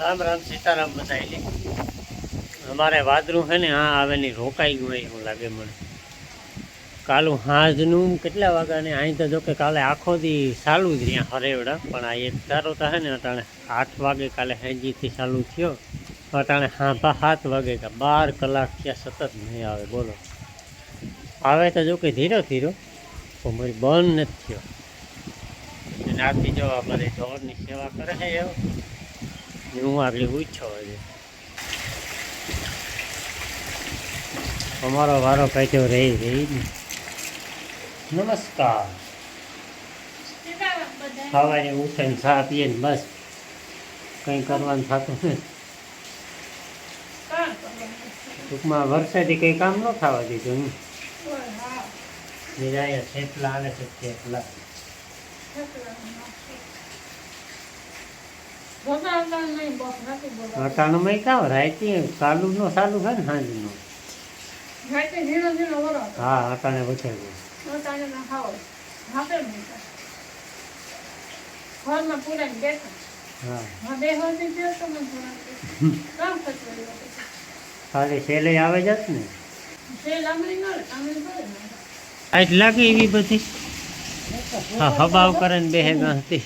રામ રામ સીતારામ બધાય અમારે વાદરું છે ને હા આવે ને રોકાઈ ગયું હોય એવું લાગે મને. કાલું હાજનું કેટલા વાગ્યાને? અહીં તો જો કે કાલે આખો દી ચાલુ જ રહ્યા હરેવડા, પણ આ એક તારો તો હે ને, અટાણે આઠ વાગે કાલે હેજીથી ચાલુ થયો. અટાણે હાંભા સાત વાગે કે બાર કલાક ત્યાં સતત નહીં આવે, બોલો. આવે તો જો કે ધીરો ધીરો, પણ મારી બંધ નથી થયો. અને આથી જો બધી ઢોરની સેવા કરે છે એવો. હું આગળ પૂછ્યો હજી અમારો વારો કાઢ્યો રહી રહી ને. નમસ્કાર. સવારે ઉઠીને ચા પીએ ને બસ. કંઈ કરવાનું થતું નથી. ટૂંકમાં વરસાદી કંઈ કામ ન થવા દીધું હું. નિરાય થેપલા આવે છે થેપલા. અટાણું કાં રાયતી ચાલુ નો ચાલુ છે ને સાંજનો હા અટાણે વચ્ચે હા. ખાલી છેલ્લે આવે જાત ને? આજ લાગે એવી બધી. હા, હબાવ કરે ને બેહે ગાંથી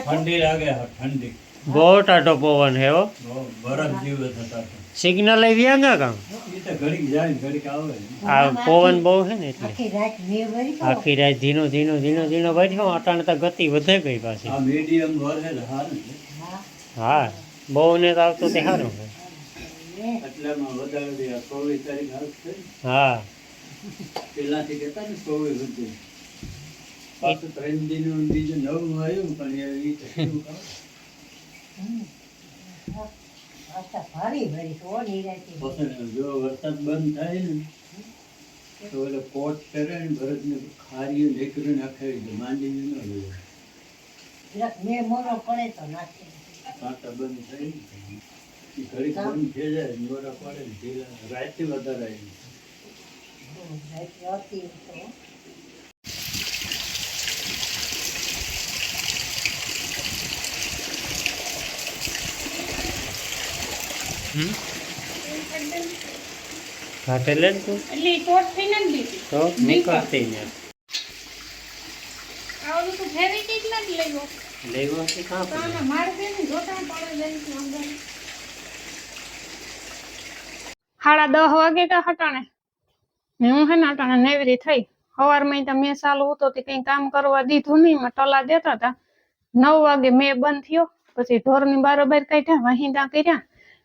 ઠંડી લાગે છે, ઠંડી બહુ ટાટો પવન હે હો બહુ બરફ જેવો થતા સિગ્નલ આવી ગયા કામ એ તો ઘડીક જાય ને ઘડીક આવે આ પવન બહુ છે ને એટલે આખી રાત મેં વળી આખી રાત ધીનો ધીનો ધીનો ધીનો બેઠો અટાણે તો ગતિ વધે ગઈ પાછી આ મીડિયમ વરસે તો સારું છે હા હા બહુ ને તો આવતું તે સારું છે મેં એટલામાં વધારે બી આ ચોવીસ તારીખ આવશે હા પેલાથી કહેતા ને ચોવીસ સુધી. જો વરસાદ બંધ થાય ને તો ઓલો કોટ કરે ને ભરતને ખારીયું નીકળી નાખે માંડીને ન લેવું મેં મોરો પડે તો નાખી. કાંટા બંધ થાય ને ઈ બંધ થઈ જાય મોરા પડે ને રાતે વધારે આવી. રાત હતી તો ઘાટે તું એટલે ટોટ થઈને જ લીધી. તો નીકળતી ને આવડું તો ફેરી ટીક નથી લેવો. લેવાથી કાં પર ના મારે છે ને જોતા પડે જઈશ ને અંદર. સાડા દહ વાગે કા હટાણે. ને હું હે ને નેવરી થઈ. સવારમાં તો મેં ચાલુ હતો તે કઈ કામ કરવા દીધું નહીં મેં ટલા દેતા હતા. નવ વાગે મેં બંધ થયો પછી ઢોરની બારોબાર કાઢ્યા વાહિંદા કર્યા.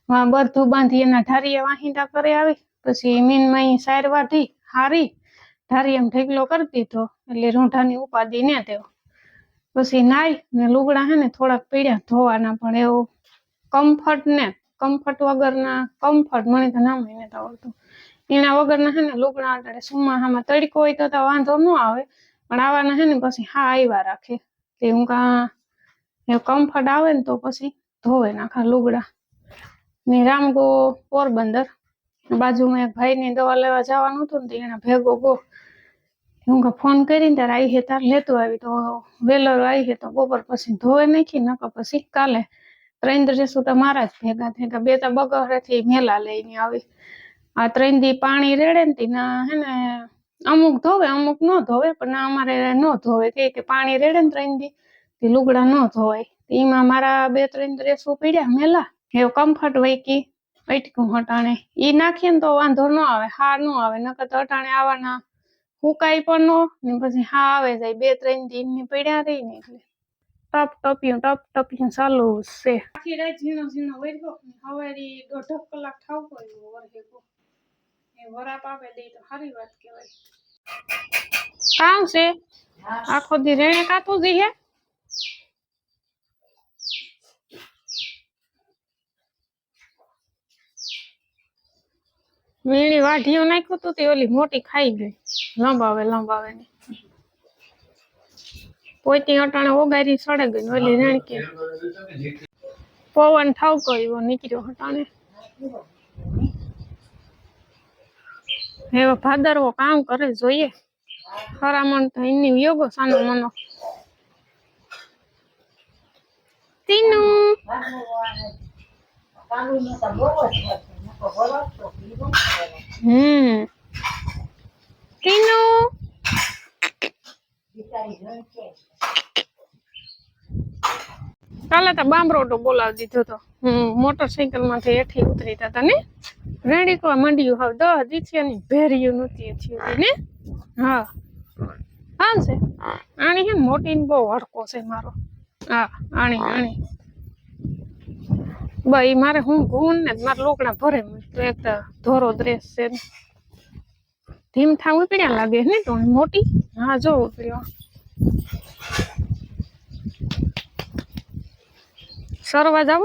વા બધું બાંધી એના ઢારીએ વાહિંદા કરે આવી. પછી મીનમાં સાર વાઢી હારી ઢારી એમ ઢગલો કરી દીધો. એટલે રૂંઢાની ઉપાધિ ને તેઓ પછી નાઈ ને લુગડા હે ને થોડાક પીડ્યા ધોવાના, પણ એવું કમ્ફર્ટ ને કમ્ફર્ટ વગરના કમ્ફર્ટ મને તો નામ તો આવડતું. એના વગરના હે ને લુગડા અટાડે સુમાહામાં તડકો હોય તો વાંધો ન આવે. પણ આવાના હે ને પછી હા આવ્યા રાખે. તે હું કા કમ્ફર્ટ આવે ને તો પછી ધોવે નાખા લુગડા. ને રામગો પોરબંદર. બાજુમાં એક ભાઈની દવા લેવા જવાનું હતું ને એને ભેગો ગો. હું કે ફોન કરીને ત્યારે આવી હે, તાર લેતો આવી. તો વેલર આવી હે, તો બપોર પછી ધોવે નાખી, નકર પછી કાલે ત્રણ ડ્રેસો તો મારા જ ભેગા થઈ કે બે તો બગડેથી મેલા લઈને આવી. આ ત્રણ દી પાણી રેડે ને તેના હે ને, અમુક ધોવે, અમુક ન ધોવે, પણ અમારે ન ધોવે. કે કે પાણી રેડે ને ત્રણ દી લુગડા ન ધોવાય. એમાં મારા બે ત્રણ ડ્રેસો પીડ્યા, મેલા. એવું કમ્ફર્ટ વૈકી વૈટકું હટાણે. ઈ નાખીએ ને તો વાંધો ન આવે હા ન આવે નકર તો અટાણે આવવાના હુકાય પણ નો ને પછી હા આવે જાય. બે ત્રણ દિનની પડ્યા રહી ને એટલે. ટપ ટપ્યું ટપ ટપ્યું ચાલુ છે. આખી રાત ઝીણો ઝીણો વર્ગો હવારી દોઢ કલાક ઠાવકો એવો વર્ગે. એ વરાપ આપે દે તો સારી વાત કહેવાય. કામ છે? આખો દી રેણે કાતું જી વીણી વાઢીઓ નાખ્યું તું તે ઓલી મોટી ખાઈ ગઈ. લંબાવે લંબાવે. ને પોતી અટાણે ઓગારી સડે ગઈ ને ઓલી રેણકી. પવન થાવ એવો નીકળ્યો હટાણે. હવે ભાદરવો કામ કરે જોઈએ. હરામણ તો એની યોગો સાનો મનો. તીનું હમ. ટીનું? કાલે તો બામરોડો બોલાવી દીધો તો. હું મોટરસાઇકલમાંથી હેઠી ઉતરી હતા ને. રેડીકવા મંડ્યું હવે દસ દીથિયાની ભેરિયું નહોતી થયું ને. હા. હા. છે આણી હે ને મોટી ને બહુ હડકો છે મારો. હા આણી આણી. ભાઈ મારે હું ગુણ ને મારા લોકડા ભરે તો એક તો ધોરો ડ્રેસ છે ધીમ થા ઉપડ્યા લાગે ને તો મોટી? હા જો ઉપડ્યો. સરવા જાવ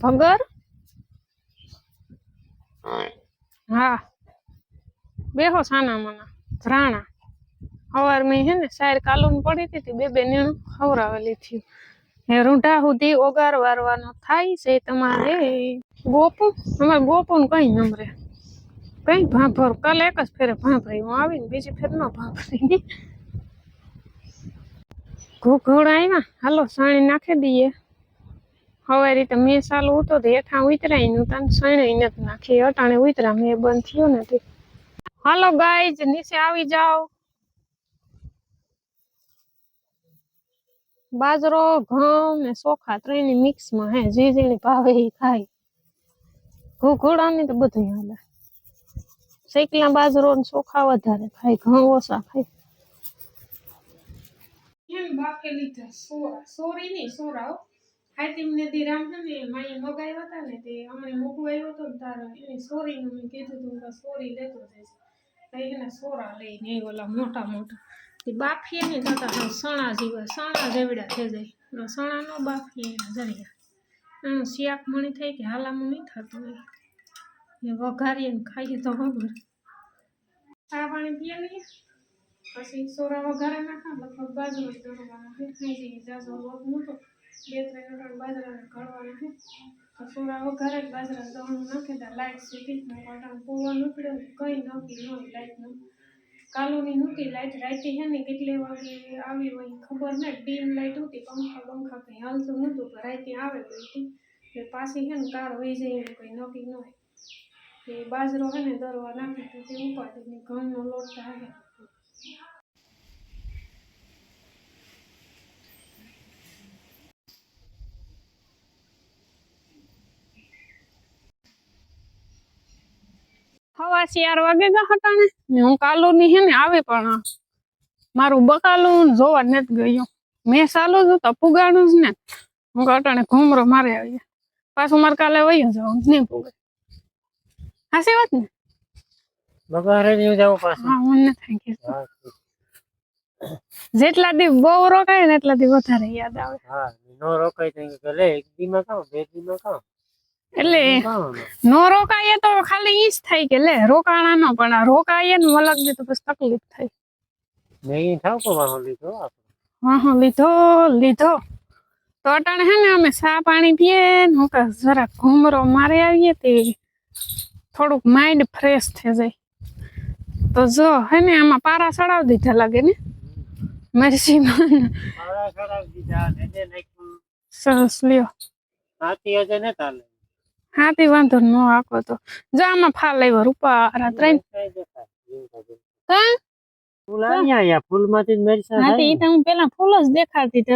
ભગર? હા. બેહો સાના મના ધ્રાણા હવાર મેં હે ને સાયર કાલુન પડી હતી, બે બે નીણું ખવરાવેલી થયું. હે રૂંઢા સુધી ઓગાર વારવાનો થાય છે તમારે. ગોપુ, અમારે ગોપુ ને કઈ નમરે કઈ ભાંભર, કાલે એક જ ફેરે ભાંભરી હું આવીને બીજી ફેર ન ભાંભરી ઘોઘોડા આવ્યા હાલો, સાણી નાખી દઈએ. હવે રીતે મેં સાલ હતો તો હેઠા ઉતરાયનું તને સાણી નથી નાખી. અટાણે ઉતરા મેં બંધ થયું નથી. હાલો ગાય નીચે આવી જાઓ. બાજરો, ઘઉં ને ચોખા ત્રણેય મિક્સમાં હે જે જેની ભાવે એ ખાય. ઘોઘોડાની તો બધું હાલે. શેકલા બાજરો ને ચોખા વધારે ખાય, ઘઉં ઓછા ખાય. સોરા. સોરી હાતિમ ને દી તારા કીધું સોરી લેતો મોટા મોટા તે બાફીએ નહીં થતા હા સણા જેવા, સણા જેવડા થઈ જાય. સણા નો બાફીએ જરિયા એનું શિયાક મણી થાય કે હાલામાં નહીં થતું હોય. એ વઘારીએ ને ખાઈએ તો ખબર આ પાણી પીએ નહીં પછી સોરા વઘારે નાખા, લગભગ બાજરો દળવાનો છે. ખાઈ જઈએ જાજો લોટ નહોતો બે ત્રણ ત્રણ બાજરાને ઘડવાના છે. સોરા વઘારે બાજરા દળનું નાખે ત્યાં લાઈટ સીધી જ પાટામાં નીકળ્યો કંઈ નક્કી ન હોય લાઈટનું કાલુની નહોતી લાઈટ રાતે છે ને કેટલે વાગે આવી હોય ખબર ને ડીમ લાઈટ હતી, પંખા પંખા કંઈ હાલતું નહોતું, પણ રાતે આવે હતી એટલે પાછી છે ને કાર વહી જાય એનું કંઈ નક્કી ન હોય. એ બાજરો છે ને દરવા નાખે તો તે ઉપાડી ને ઘઉંનો લોટ આવે હવા ચાર વાગે ગયા હતા ને. હું કાલુ ની હે ને આવે પણ મારું બકાલું જોવા નથી ગયું. મેં ચાલુ જ તો પુગાણું જ ને. હું કટાણે ઘૂમરો મારે આવી પાછું મારે કાલે વયું જવાનું નહીં પુગે. હાસી વાત ને? બગારે નહીં જવું પાછું. હા હું નથી હા. જેટલા દી બહુ રોકાય ને એટલા દી વધારે યાદ આવે. હા નો રોકાય તો કે લે એક દીમાં કામ બે દીમાં કામ એટલે નો રોકાઈએ તો ખાલી ઈ જ થાય કે લે રોકાણા નો પણ રોકાઈએ ને અલગ ને તો પછી તકલીફ થાય. મેં થાવ કો વાહો લીધો વાહો લીધો લીધો. તો અટાણે હે ને અમે સા પાણી પીએ ને હું જરા ઘૂમરો મારી આવીએ તે થોડુંક માઇન્ડ ફ્રેશ થઈ જાય. તો જો હે ને આમાં પારા ચડાવી દીધા લાગે ને? દીધા ને દે સરસ લ્યો. હાથી હજે ને તાલે. હાથી વાંધો ન આખો તો. જો આમાં ફાલ આવ્યો રૂપારા ત્રણ. હા? હા તે તો હું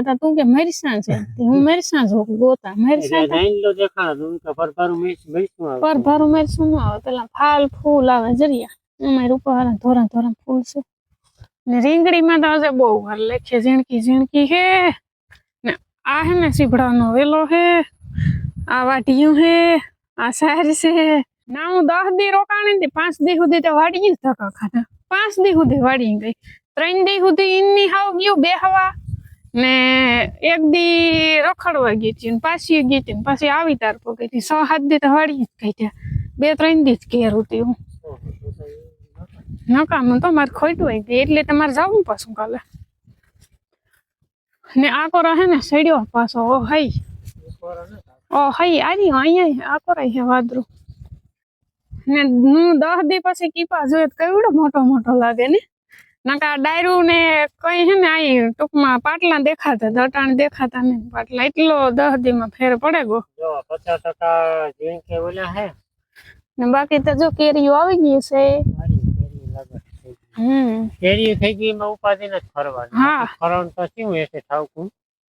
તો તું તે હું તું ધોરા ધોરા ફૂલ છે. ને રીંગણીમાં તો આજે બહુ વાર લેખે. ઝીણકી ઝીણકી હે. ને આ હે ને સીભડાનો વેલો હે. આ વાટિયું હે. આ સાર છે. ના, હું દસ દી રોકાણી હતી પાંચ દી સુધી તો વાડી જ ધક્કા ખાતા પાંચ દી સુધી વાળી ગઈ. ત્રણ દી સુધી ઈની હાવ ગયું બે હવા ને એક દી રખડવા ગઈ હતી પાછી ગઈ હતી પાછી આવી તાર પગી હતી છ સાત દી તો વાડી જ ગઈ ત્યાં. બે, ત્રણ દી જ ઘેર હતી હું. નકામ તો મારે ખોટું હોય ગઈ એટલે તમારે જવું પાછું કાલે. ને આ રહે ને સડ્યો પાછો. હઈ ઓ હઈ આરી અહીંયા આ કોરા હે વાદરું. ને હું દસ દી પછી કીપા જોઈએ કેવડો મોટો મોટો લાગે ને? નકા ડાયરું ને કઈ છે ને અહીં ટૂંકમાં પાટલા દેખાતા દટાણ દેખાતા ને પાટલા એટલો દસ દી માં ફેર પડે ગો. જો પચાસ ટકા કે ઓલા હે. ને બાકી તો જો કેરીઓ આવી ગઈ છે. છે. હમ. કેરી થઈ ગઈ એમાં ઉપાધિ નથી ફરવાની. હા. ફરણ તો શું હશે થાવકું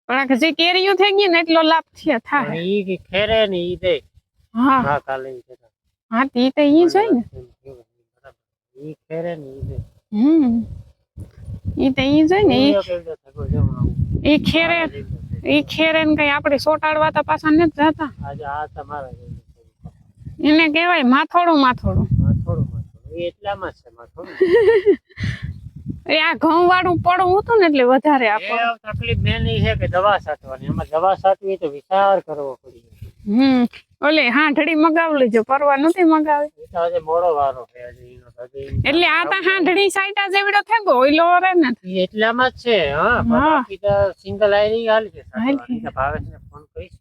પણ જે કેરીયું થઈ ગઈ ને એટલો લાભ થયા થાય. ઈ ખેરે ને ઈ દે. હા. હા કાલે ઈ કહેતા. હા તી તો ઈ જોઈ ને. ઈ ખેરે ને ઈ દે. હમ. ઈ તો ઈ જોઈ ને ઈ. ઈ ખેરે છે. ઈ ખેરે ને કઈ આપણે સોટાડવા તો પાછા નથી જતા. આજે આ તમારા એને કહેવાય માથોડું માથોડું. માથોડું માથોડું. એટલામાં છે માથોડું. એ આ ઘઉં વાળું પડું હતું ને એટલે વધારે આપો તકલીફ મેન નહીં છે કે દવા છાંટવાની એમાં દવા છાંટવી તો વિચાર કરવો પડી હમ ઓલે હાંઠડી મગાવી લેજો પરવા નથી મગાવી. આજે મોડો વારો છે આજે એટલે આ તો હાંઠડી સાઈટા જેવડો થેગો ઓઈલો રે ને. એટલામાં જ છે હા. બાકી તો સિંગલ આયરી હાલ છે ભાવેશને ફોન કરીશ.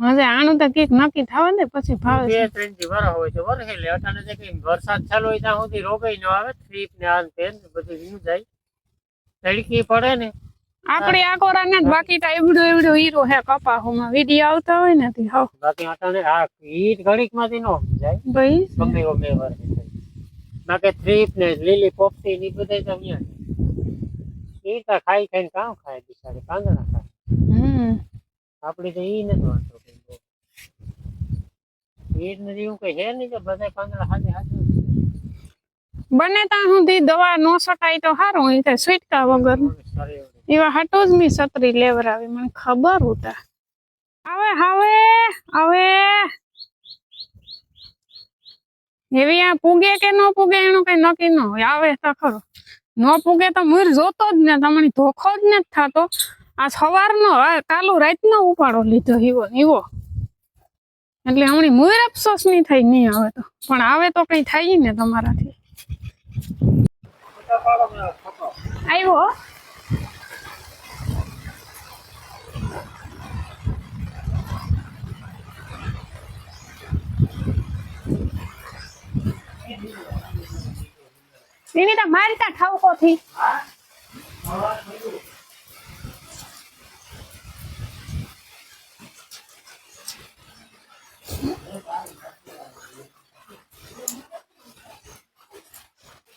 હવે આનું તો કંઈક નક્કી થવા ને પછી ભાવે બે ત્રણ દી વરસ હોય તો વરસે લે અટાણે જે કઈ વરસાદ ચાલુ હોય ત્યાં સુધી રોગાઈ ન આવે થ્રીપ ને આન તેન બધું વીણું જાય. તડકી પડે ને. આપણે આ કોરા ને બાકી તો એવડો એવડો હીરો હે કપાહુમાં વીડી આવતા હોય ને તે હવ બાકી અટાણે આ ઈટ ઘડીકમાંથી નો જાય. ભાઈ. ગમે બે વર્ષે બાકી થ્રીપ ને લીલી પોપટી ને બધે તો અહીંયા છે. ખાઈ ખાઈને કામ ખાય બિચારી કાંદણા ખાય. હમ. આપણી તો ઈ નથી વાંધો. કઈ બહુ. ઈટ કઈ છે નહીં કે બધા પાંદડા હાથે હાથે બને ત્યાં સુધી દવા નો સટાય તો સારું એ સ્વીટકા વગર. એવા હટો જ મી છત્રી લેવરાવી મને ખબર ઉતા. આવે હવે હવે. એવી આ પૂગે કે ન પૂગે એનું કઈ નક્કી ન હોય. આવે તો ખરો. ન પૂગે તો મુર જોતો જ ને તમને ધોખો જ ને થતો. આ સવારનો આ કાલુ રાતનો ઉપાડો લીધો હીવો હીવો એટલે હમણી મુર અફસોસ નહીં થાય, નહીં આવે તો. પણ આવે તો કઈ થાય ને તમારાથી. આવ્યો? વિનીતા મારતા ઠાવકો થી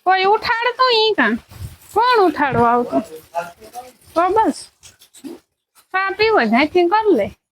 કોઈ ઉઠાડતો ઈ કામ કોણ ઉઠાડવા આવતું? તો બસ. જ અહીંથી કર લે.